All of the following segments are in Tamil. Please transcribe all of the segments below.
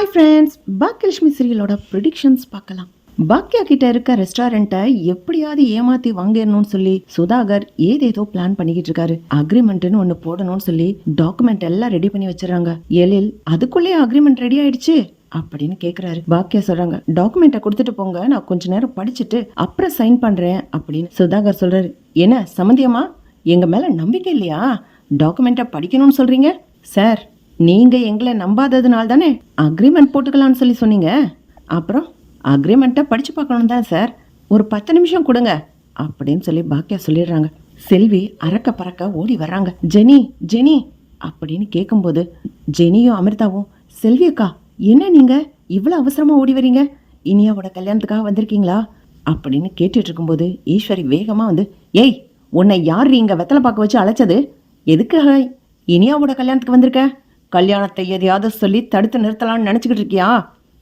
ஹாய் ஃப்ரெண்ட்ஸ் பாக்கியலட்சுமி சீரியலோட ப்ரிடிக்ஷன்ஸ் பார்க்கலாம். பாக்கியா கிட்ட இருக்க ரெஸ்டாரண்ட்டை எப்படியாவது ஏமாத்தி வாங்கிடணும்னு சொல்லி சுதாகர் ஏதேதோ பிளான் பண்ணிக்கிட்டு இருக்காரு. அக்ரிமெண்ட்னு ஒன்று போடணும்னு சொல்லி டாக்குமெண்ட் எல்லாம் ரெடி பண்ணி வச்சிடறாங்க. எழில் அதுக்குள்ளேயே அக்ரிமெண்ட் ரெடி ஆயிடுச்சு? அப்படின்னு கேட்குறாரு பாக்கியா சொல்றாங்க டாக்குமெண்ட்டை கொடுத்துட்டு போங்க. நான் கொஞ்ச நேரம் படிச்சுட்டு அப்புறம் சைன் பண்றேன். அப்படின்னு சுதாகர் சொல்றாரு. என்ன சம்மந்தியம்மா? எங்க மேல நம்பிக்கை இல்லையா? டாக்குமெண்ட்டை படிக்கணும்னு சொல்றீங்க? சார் நீங்க எங்களை நம்பாததுனால தானே அக்ரிமெண்ட் போட்டுக்கலாம்னு சொல்லி சொன்னீங்க? அப்புறம் அக்ரிமெண்ட்டை படிச்சு பார்க்கணும் தான் சார் ஒரு பத்து நிமிஷம் கொடுங்க அப்படின்னு சொல்லி பாக்கியா சொல்லிடுறாங்க. செல்வி அறக்க பறக்க ஓடி வர்றாங்க. ஜெனி ஜெனி அப்படின்னு கேட்கும்போது ஜெனியும் அமிர்தாவும் செல்வி அக்கா என்ன நீங்க இவ்வளோ அவசரமா ஓடி வரீங்க? இனியாவோட கல்யாணத்துக்காக வந்திருக்கீங்களா? அப்படின்னு கேட்டுட்டு இருக்கும்போது ஈஸ்வரி வேகமா வந்து ஏய் உன்னை யார் இங்கே வெத்தலை பார்க்க வச்சு அழைச்சது? எதுக்காக இனியாவோட கல்யாணத்துக்கு வந்திருக்க? கல்யாணத்தை எதையாவது சொல்லி தடுத்து நிறுத்தலாம்னு நினச்சிக்கிட்டு இருக்கியா?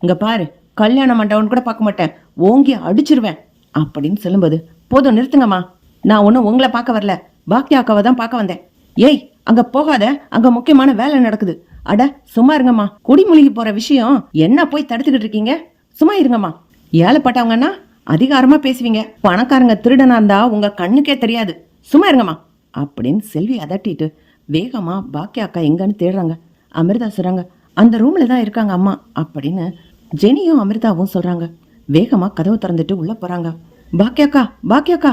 இங்கே பாரு கல்யாண மண்டபம்னு கூட பார்க்க மாட்டேன். ஓங்கி அடிச்சிருவேன். அப்படின்னு சொல்லும்போது போதும் நிறுத்துங்கம்மா. நான் ஒன்றும் உங்களை பார்க்க வரல. பாக்கியா அக்காவை தான் பார்க்க வந்தேன். ஏய் அங்கே போகாத. அங்கே முக்கியமான வேலை நடக்குது. அட சும்மா இருங்கம்மா. குடிமொழிக்கு போகிற விஷயம் என்ன போய் தடுத்துக்கிட்டு இருக்கீங்க? சும்மா இருங்கம்மா. ஏழைப்பட்டவங்கன்னா அதிகாரமாக பேசுவீங்க. பணக்காரங்க திருடனா இருந்தா உங்கள் கண்ணுக்கே தெரியாது. சும்மா இருங்கம்மா. அப்படின்னு செல்வி அதட்டிட்டு வேகமாக பாக்கியா அக்கா எங்கன்னு தேடுறாங்க. அமிர்தா சொல்கிறாங்க அந்த ரூமில் தான் இருக்காங்க அம்மா அப்படின்னு ஜெனியும் அமிர்தாவும் சொல்கிறாங்க வேகமாக கதவை திறந்துட்டு உள்ளே போகிறாங்க பாக்கியாக்கா பாக்கியாக்கா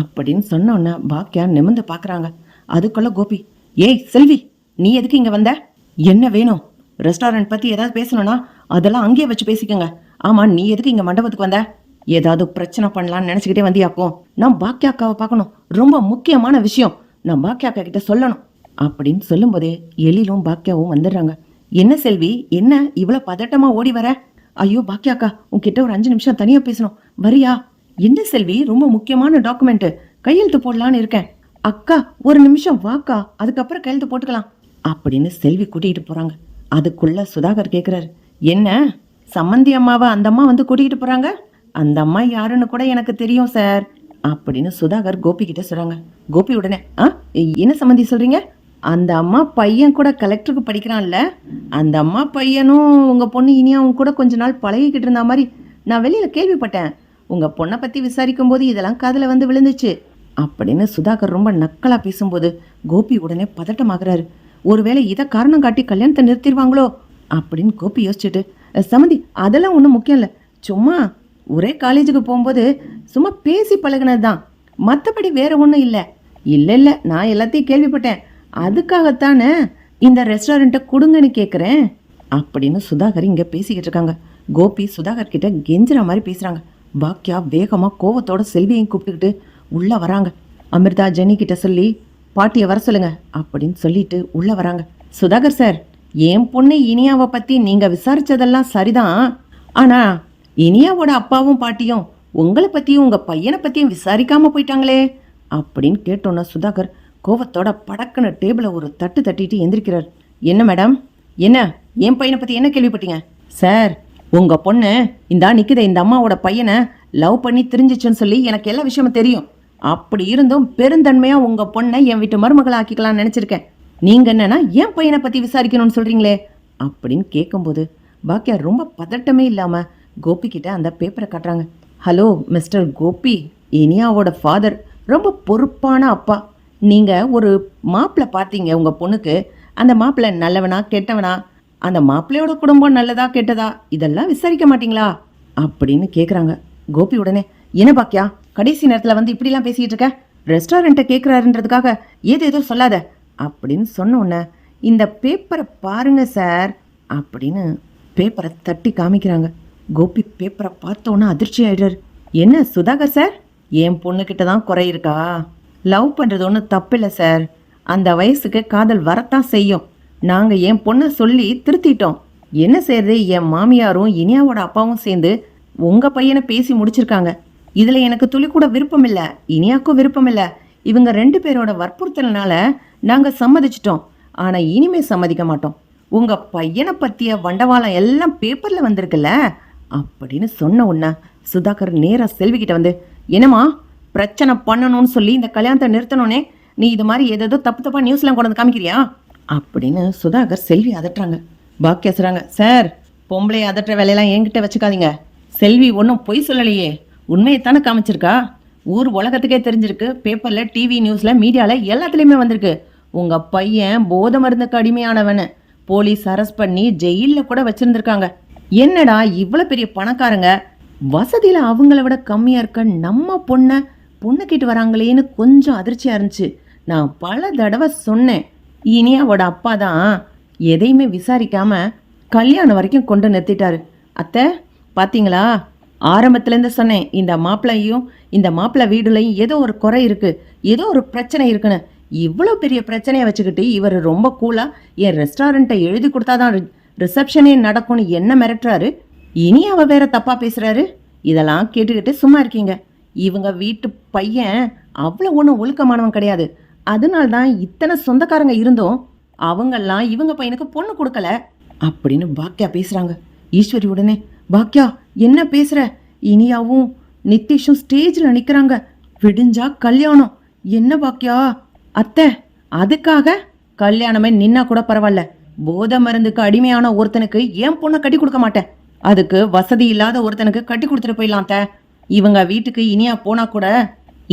அப்படின்னு சொன்னோன்னே பாக்கியா நிமிர்ந்து பார்க்குறாங்க அதுக்குள்ளே கோபி ஏய் செல்வி நீ எதுக்கு இங்கே வந்த? என்ன வேணும்? ரெஸ்டாரண்ட் பற்றி ஏதாவது பேசணும்னா அதெல்லாம் அங்கேயே வச்சு பேசிக்கோங்க. ஆமாம் நீ எதுக்கு இங்கே மண்டபத்துக்கு வந்த? ஏதாவது பிரச்சனை பண்ணலான்னு நினச்சிக்கிட்டே வந்தியாக்கும். நான் பாக்கியா அக்காவை பார்க்கணும். ரொம்ப முக்கியமான விஷயம். நான் பாக்கியா அக்கா கிட்ட சொல்லணும். அப்படின்னு சொல்லும்போதே எழிலும் பாக்கியாவும் வந்துடுறாங்க. என்ன செல்வி? என்ன? இவ்வளோ பதட்டமாக ஓடி வர? ஐயோ பாக்கியா அக்கா உன்கிட்ட ஒரு அஞ்சு நிமிஷம் தனியாக பேசணும். வரியா? என்ன செல்வி? ரொம்ப முக்கியமான டாக்குமெண்ட்டு. கையெழுத்து போடலான்னு இருக்கேன். அக்கா ஒரு நிமிஷம் வாக்கா. அதுக்கப்புறம் கையெழுத்து போட்டுக்கலாம். அப்படின்னு செல்வி கூட்டிகிட்டு போகிறாங்க அதுக்குள்ள சுதாகர் கேட்குறாரு என்ன? சம்மந்தி அம்மாவை அந்த அம்மா வந்து கூட்டிகிட்டு போகிறாங்க அந்த அம்மா யாருன்னு கூட எனக்கு தெரியும் சார். அப்படின்னு சுதாகர் கோபி கிட்ட சொல்கிறாங்க கோபி உடனே ஆ? என்ன சம்மந்தி சொல்கிறீங்க அந்த அம்மா பையன் கூட கலெக்டருக்கு படிக்கிறான்ல அந்த அம்மா பையனும் உங்கள் பொண்ணு இனியாவும் கூட கொஞ்ச நாள் பழகிக்கிட்டு இருந்த மாதிரி நான் வெளியில் கேள்விப்பட்டேன். உங்கள் பொண்ணை பற்றி விசாரிக்கும் போது இதெல்லாம் காதில் வந்து விழுந்துச்சு. அப்படின்னு சுதாகர் ரொம்ப நக்கலாக பேசும்போது கோபி உடனே பதட்டமாகறாரு. ஒருவேளை இதை காரணம் காட்டி கல்யாணத்தை நிறுத்திடுவாங்களோ? அப்படின்னு கோபி யோசிச்சுட்டு சமந்தி அதெல்லாம் ஒன்றும் முக்கியம் இல்லை. சும்மா ஒரே காலேஜுக்கு போகும்போது சும்மா பேசி பழகினது தான் மற்றபடி வேற ஒன்றும் இல்லை. இல்லை இல்லை நான் எல்லாத்தையும் கேள்விப்பட்டேன். அதுக்காகத்தானே இந்த ரெஸ்டாரண்ட்டை கொடுங்கன்னு கேட்குறேன் அப்படின்னு சுதாகர் இங்கே பேசிக்கிட்டு இருக்காங்க. கோபி சுதாகர் கிட்ட கெஞ்சுற மாதிரி பேசுகிறாங்க பாக்கியா வேகமாக கோவத்தோட செல்வியையும் கூப்பிட்டுக்கிட்டு உள்ளே வராங்க. அமிர்தா ஜெனி கிட்ட சொல்லி பாட்டியை வர சொல்லுங்க அப்படின்னு சொல்லிட்டு உள்ளே வராங்க. சுதாகர் சார் என் பொண்ணு இனியாவை பற்றி நீங்கள் விசாரித்ததெல்லாம் சரிதான். ஆனால் இனியாவோட அப்பாவும் பாட்டியும் உங்களை பற்றியும் உங்கள் பையனை பற்றியும் விசாரிக்காமல் போயிட்டாங்களே அப்படின்னு கேட்டோன்னா சுதாகர் கோவத்தோட படக்குன டேபிளை ஒரு தட்டு தட்டிட்டு எந்திரிக்கிறார். என்ன மேடம்? என்ன? என் பையனை பற்றி என்ன கேள்விப்பட்டீங்க? சார் உங்கள் பொண்ணு இந்தா நிற்கிற இந்த அம்மாவோட பையனை லவ் பண்ணி தெரிஞ்சிச்சுன்னு சொல்லி எனக்கு எல்லா விஷயமும் தெரியும். அப்படி இருந்தும் பெருந்தன்மையாக உங்கள் பொண்ணை என் வீட்டு மருமகளை ஆக்கிக்கலாம்னு நினச்சிருக்கேன். நீங்கள் என்னன்னா என் பையனை பற்றி விசாரிக்கணும்னு சொல்கிறீங்களே அப்படின்னு கேட்கும்போது பாக்கியா ரொம்ப பதட்டமே இல்லாமல் கோபி கிட்ட அந்த பேப்பரை காட்டுறாங்க. ஹலோ மிஸ்டர் கோபி இனியாவோட ஃபாதர் ரொம்ப பொறுப்பான அப்பா. நீங்கள் ஒரு மாப்பிள்ளை பார்த்தீங்க உங்கள் பொண்ணுக்கு. அந்த மாப்பிள்ளை நல்லவனா கெட்டவனா? அந்த மாப்பிள்ளையோட குடும்பம் நல்லதா கெட்டதா? இதெல்லாம் விசாரிக்க மாட்டீங்களா? அப்படின்னு கேட்குறாங்க கோபி உடனே என்ன பாக்கியா? கடைசி நேரத்தில் வந்து இப்படிலாம் பேசிகிட்டு இருக்க? ரெஸ்டாரண்ட்டை கேட்குறாருன்றதுக்காக ஏது ஏதோ சொல்லாத. அப்படின்னு சொன்ன உடனே இந்த பேப்பரை பாருங்க சார் அப்படின்னு பேப்பரை தட்டி காமிக்கிறாங்க. கோபி பேப்பரை பார்த்தோன்னே அதிர்ச்சி ஆயிடுறாரு. என்ன சுதாகர் சார் என் பொண்ணுக்கிட்ட தான் குறை இருக்கா? லவ் பண்ணுறது ஒன்றும் தப்பில்லை சார் அந்த வயசுக்கு காதல் வரத்தான் செய்யும். நாங்கள் என் பொண்ணை சொல்லி திருத்திட்டோம். என்ன செய்யறது என் மாமியாரும் இனியாவோட அப்பாவும் சேர்ந்து உங்கள் பையனை பேசி முடிச்சிருக்காங்க. இதில் எனக்கு துளி கூட விருப்பம் இல்லை இனியாக்கும் விருப்பம் இல்லை இவங்க ரெண்டு பேரோட வற்புறுத்தல்னால நாங்கள் சம்மதிச்சிட்டோம். ஆனால் இனிமே சம்மதிக்க மாட்டோம். உங்கள் பையனை பற்றிய வண்டவாளம் எல்லாம் பேப்பரில் வந்திருக்குல்ல? அப்படின்னு சொன்ன உன்ன சுதாகர் நேராக செல்விக்கிட்ட வந்து என்னம்மா? பிரச்சனை பண்ணணும்னு சொல்லி இந்த கல்யாணத்தை நிறுத்தணுன்னே நீ இது மாதிரி ஏதேதோ தப்பு தப்பாக நியூஸ்லாம் கொண்டு வந்து காமிக்கிறியா? அப்படின்னு சுதாகர் செல்வி அதட்டுறாங்க. பாக்கியா சொல்கிறாங்க சார் பொம்பளை அதட்டுற வேலையெல்லாம் என்கிட்ட வச்சுக்காதீங்க. செல்வி ஒன்றும் பொய் சொல்லலையே. உண்மையைத்தானே காமிச்சிருக்கா? ஊர் உலகத்துக்கே தெரிஞ்சிருக்கு. பேப்பரில் டிவி நியூஸில் மீடியாவில் எல்லாத்துலேயுமே வந்திருக்கு. உங்கள் பையன் போதை மருந்துக்கு அடிமையானவனு. போலீஸ் அரெஸ்ட் பண்ணி ஜெயிலில் கூட வச்சுருந்துருக்காங்க. என்னடா இவ்வளோ பெரிய பணக்காரங்க? வசதியில் அவங்கள விட கம்மியாக இருக்க நம்ம பொண்ணை பொண்ணு கேட்டு வராங்களேன்னு கொஞ்சம் அதிர்ச்சியாக இருந்துச்சு. நான் பல தடவை சொன்னேன் இனியாவோட அப்பா தான் எதையுமே விசாரிக்காம கல்யாணம் வரைக்கும் கொண்டு நிறுத்திட்டாரு. அத்தை பார்த்தீங்களா ஆரம்பத்துலேருந்து சொன்னேன் இந்த மாப்பிள்ளையும் இந்த மாப்பிள்ளை வீடுலையும் ஏதோ ஒரு குறை இருக்குது ஏதோ ஒரு பிரச்சனை இருக்குன்னு. இவ்வளோ பெரிய பிரச்சனையை வச்சுக்கிட்டு இவர் ரொம்ப கூலாக என் ரெஸ்டாரண்ட்டை எழுதி கொடுத்தா தான் ரிசப்ஷனே நடக்கும்னு என்ன மிரட்டுறாரு? இனி அவள் வேற தப்பாக பேசுகிறாரு இதெல்லாம் கேட்டுக்கிட்டு சும்மா இருக்கீங்க. இவங்க வீட்டு பையன் அவ்வளோ ஒன்றும் ஒழுக்கமானவன் கிடையாது. அதனால தான் இத்தனை சொந்தக்காரங்க இருந்தும். அவங்கெல்லாம் இவங்க பையனுக்கு பொண்ணு கொடுக்கல. அப்படின்னு பாக்யா பேசுகிறாங்க ஈஸ்வரி உடனே பாக்யா என்ன பேசுகிற இனியாவும் நித்திஷும் ஸ்டேஜில் நிற்கிறாங்க விடிஞ்சா கல்யாணம். என்ன பாக்யா? அத்தை அதுக்காக கல்யாணமே நின்னா கூட பரவாயில்ல. போதை மருந்துக்கு அடிமையான ஒருத்தனுக்கு ஏன் பொண்ணை கட்டி கொடுக்க மாட்டேன்? அதுக்கு வசதி இல்லாத ஒருத்தனுக்கு கட்டி கொடுத்துட்டு போயிடலாம் அத்தை. இவங்க வீட்டுக்கு இனியா போனா கூட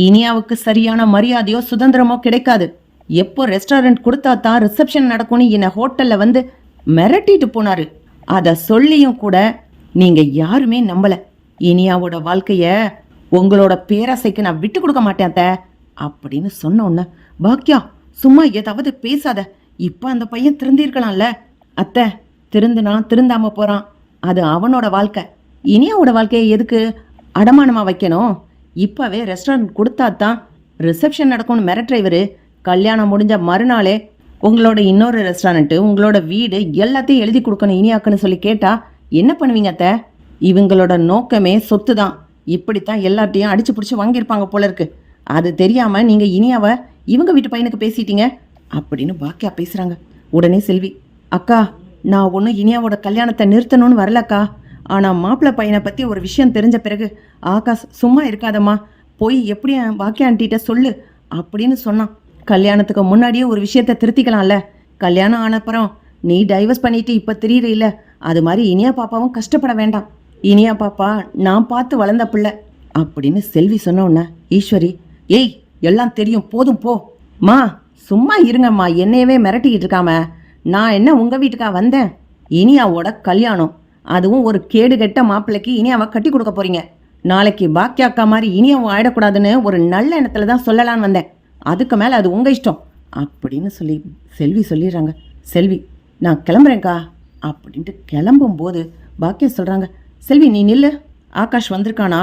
இனியாவுக்கு சரியான மரியாதையோ சுதந்திரமோ கிடைக்காது. எப்போ ரெஸ்டாரண்ட் கொடுத்தா தான் ரிசப்ஷன் நடக்கும்னு என்னை ஹோட்டல்ல வந்து மிரட்டிட்டு போனாரு. அதை சொல்லியும் கூட நீங்க யாருமே நம்பல. இனியாவோட வாழ்க்கைய உங்களோட பேராசைக்கு நான் விட்டு கொடுக்க மாட்டேன் அத்தை அப்படின்னு சொன்ன உடனே பாக்கியா சும்மா ஏதாவது பேசாத. இப்ப அந்த பையன் திருந்திருக்கலாம்ல. அத்தை திருந்துனா திருந்தாம போறான். அது அவனோட வாழ்க்கை. இனியாவோட வாழ்க்கையை எதுக்கு அடமானமாக வைக்கணும். இப்போவே ரெஸ்டாரண்ட் கொடுத்தா தான் ரிசப்ஷன் நடக்கும்னு மிரட்டுற இவரு. கல்யாணம் முடிஞ்ச மறுநாளே உங்களோட இன்னொரு ரெஸ்டாரண்ட்டு உங்களோட வீடு எல்லாத்தையும் எழுதி கொடுக்கணும் இனியாக்குன்னு சொல்லி கேட்டால் என்ன பண்ணுவீங்க அத்தை? இவங்களோட நோக்கமே சொத்து தான் இப்படித்தான் எல்லாத்தையும் அடிச்சு பிடிச்சி வாங்கியிருப்பாங்க போல இருக்கு. அது தெரியாமல் நீங்கள் இனியாவை இவங்க வீட்டு பையனுக்கு பேசிட்டீங்க. அப்படின்னு பாக்கியா பேசுகிறாங்க உடனே செல்வி அக்கா நான் ஒன்றும் இனியாவோட கல்யாணத்தை நிறுத்தணும்னு வரலக்கா ஆனால் மாப்பிள்ளை பையனை பற்றி ஒரு விஷயம் தெரிஞ்ச பிறகு ஆகாஷ் சும்மா இருக்காதம்மா. போய் எப்படி பாக்கியா ஆண்டிகிட்ட சொல்லு அப்படின்னு சொன்னான். கல்யாணத்துக்கு முன்னாடியே ஒரு விஷயத்த திருத்திக்கலாம்ல. கல்யாணம் ஆனப்புறம் நீ டைவர்ஸ் பண்ணிட்டு இப்போ திரியிற அது மாதிரி இனியா பாப்பாவும் கஷ்டப்பட வேண்டாம். இனியா பாப்பா நான் பார்த்து வளர்ந்த பிள்ளை அப்படின்னு செல்வி சொன்ன ஈஸ்வரி ஏய் எல்லாம் தெரியும். போதும் போ. மா சும்மா இருங்கம்மா. என்னையவே மிரட்டிக்கிட்டு இருக்காம. நான் என்ன உங்கள் வீட்டுக்கா வந்தேன்? இனியாவோட கல்யாணம். அதுவும் ஒரு கேடு கெட்ட மாப்பிள்ளைக்கு இனி அவன் கட்டி கொடுக்க போறீங்க. நாளைக்கு பாக்கியா அக்கா மாதிரி இனி அவன் ஆயிடக்கூடாதுன்னு ஒரு நல்ல எண்ணத்துல தான் சொல்லலான்னு வந்தேன். அதுக்கு மேலே அது உங்கள் இஷ்டம். அப்படின்னு சொல்லி செல்வி சொல்லிடுறாங்க. செல்வி நான் கிளம்புறேன்க்கா. அப்படின்ட்டு கிளம்பும்போது பாக்கியா சொல்கிறாங்க செல்வி நீ நில்லு. ஆகாஷ் வந்திருக்கானா?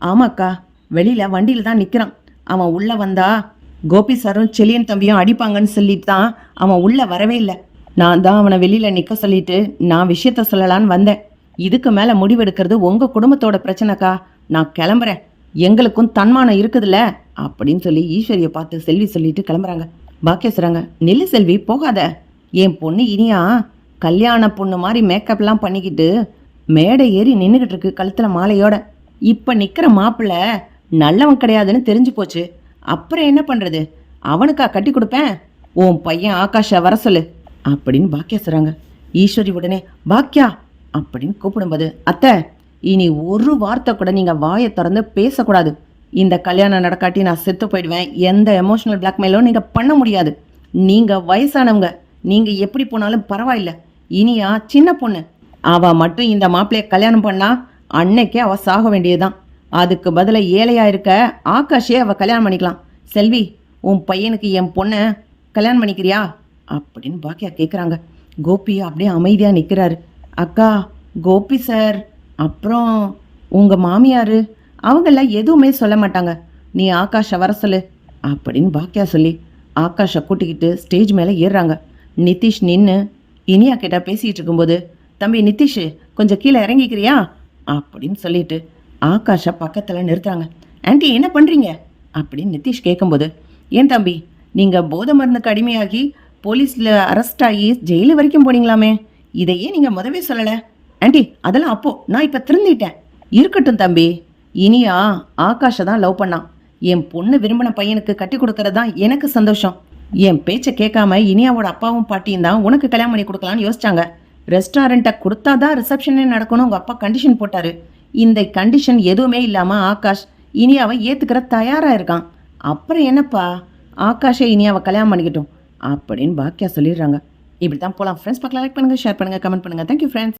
ஆமாக்கா. வெளியில் வண்டியில் தான் நிற்கிறான் அவன் உள்ளே வந்தா கோபி சாரும் செலியன் தம்பியும் அடிப்பாங்கன்னு சொல்லிட்டு தான் அவன் உள்ளே வரவே இல்லை. நான் தான் அவனை வெளியில் நிற்க சொல்லிட்டு நான் விஷயத்த சொல்லலான்னு வந்தேன். இதுக்கு மேலே முடிவெடுக்கிறது உங்கள் குடும்பத்தோட பிரச்சனைக்கா? நான் கிளம்புறேன். எங்களுக்கும் தன்மானம் இருக்குதுல்ல? அப்படின்னு சொல்லி ஈஸ்வரியை பார்த்து செல்வி சொல்லிட்டு கிளம்புறாங்க. பாக்கியசுறாங்க நெல்லு செல்வி போகாத. என் பொண்ணு இனியா கல்யாண பொண்ணு மாதிரி மேக்கப்லாம் பண்ணிக்கிட்டு மேடை ஏறி நின்றுக்கிட்டு இருக்கு கழுத்தில் மாலையோட. இப்போ நிற்கிற மாப்பிள்ள நல்லவன் கிடையாதுன்னு தெரிஞ்சு போச்சு. அப்புறம் என்ன பண்ணுறது அவனுக்கா கட்டி கொடுப்பேன்? உன் பையன் ஆகாஷை வர சொல்லு. அப்படின்னு பாக்கியா சொல்கிறாங்க ஈஸ்வரி உடனே பாக்கியா அப்படின்னு கூப்பிடும்போது அத்தை இனி ஒரு வார்த்தை கூட நீங்கள் வாயை திறந்து பேசக்கூடாது. இந்த கல்யாணம் நடக்காட்டி நான் செத்து போயிடுவேன். எந்த எமோஷனல் பிளாக்மெயிலும் நீங்கள் பண்ண முடியாது. நீங்கள் வயசானவங்க. நீங்கள் எப்படி போனாலும் பரவாயில்ல. இனியா சின்ன பொண்ணு. அவ மட்டும் இந்த மாப்பிள்ளைய கல்யாணம் பண்ணா அன்னைக்கே அவ சாக வேண்டியதுதான். அதுக்கு பதிலாக ஏழையாக இருக்க ஆகாஷே அவ கல்யாணம் பண்ணிக்கலாம். செல்வி உன் பையனுக்கு என் பொண்ணை கல்யாணம் பண்ணிக்கிறியா? அப்படின்னு பாக்கியா கேட்குறாங்க கோபி அப்படியே அமைதியாக நிற்கிறாரு அக்கா கோபி சார் அப்புறம் உங்கள் மாமியார் அவங்கெல்லாம் எதுவுமே சொல்ல மாட்டாங்க. நீ ஆகாஷை வர சொல்லு அப்படின்னு பாக்கியா சொல்லி ஆகாஷை கூட்டிக்கிட்டு ஸ்டேஜ் மேலே ஏறுறாங்க. நிதிஷ் நின்று இனியா கிட்ட பேசிகிட்டு இருக்கும்போது தம்பி நிதிஷ் கொஞ்சம் கீழே இறங்கிக்கிறியா? அப்படின்னு சொல்லிட்டு ஆகாஷை பக்கத்தில் நிறுத்துறாங்க. ஆண்டி என்ன பண்ணுறீங்க அப்படின்னு நிதிஷ் கேட்கும்போது ஏன் தம்பி நீங்கள் போதை மருந்துக்கு அடிமையாகி போலீஸில் அரெஸ்ட் ஆகி ஜெயிலு வரைக்கும் போனீங்களாமே? இதையே நீங்கள் முதவே சொல்லலை. ஆண்டி அதெல்லாம் அப்போ. நான் இப்போ திருந்திட்டேன். இருக்கட்டும் தம்பி. இனியா ஆகாஷை தான் லவ் பண்ணான் என் பொண்ணு விரும்பின பையனுக்கு கட்டி கொடுக்கறது தான் எனக்கு சந்தோஷம். என் பேச்சை கேட்காம இனியாவோட அப்பாவும் பாட்டியும் தான் உனக்கு கல்யாணம் பண்ணி கொடுக்கலான்னு யோசிச்சாங்க. ரெஸ்டாரண்ட்டை கொடுத்தாதான் ரிசப்ஷனே நடக்கணும் உங்கள் அப்பா கண்டிஷன் போட்டாரு. இந்த கண்டிஷன் எதுவுமே இல்லாமல் ஆகாஷ் இனியாவை ஏற்றுக்கிற தயாராக இருக்கான். அப்புறம் என்னப்பா? ஆகாஷை இனியாவை கல்யாணம் பண்ணிக்கிட்டோம். அப்படின்னு பாக்கியா சொல்லிடுறாங்க. இப்படி தான் போகலாம் ஃப்ரெண்ட்ஸ் பக்கம் லைக் பண்ணுங்கள் ஷேர் பண்ணுங்கள் கமெண்ட் பண்ணுங்கள் தேங்க்யூ ஃப்ரெண்ட்ஸ்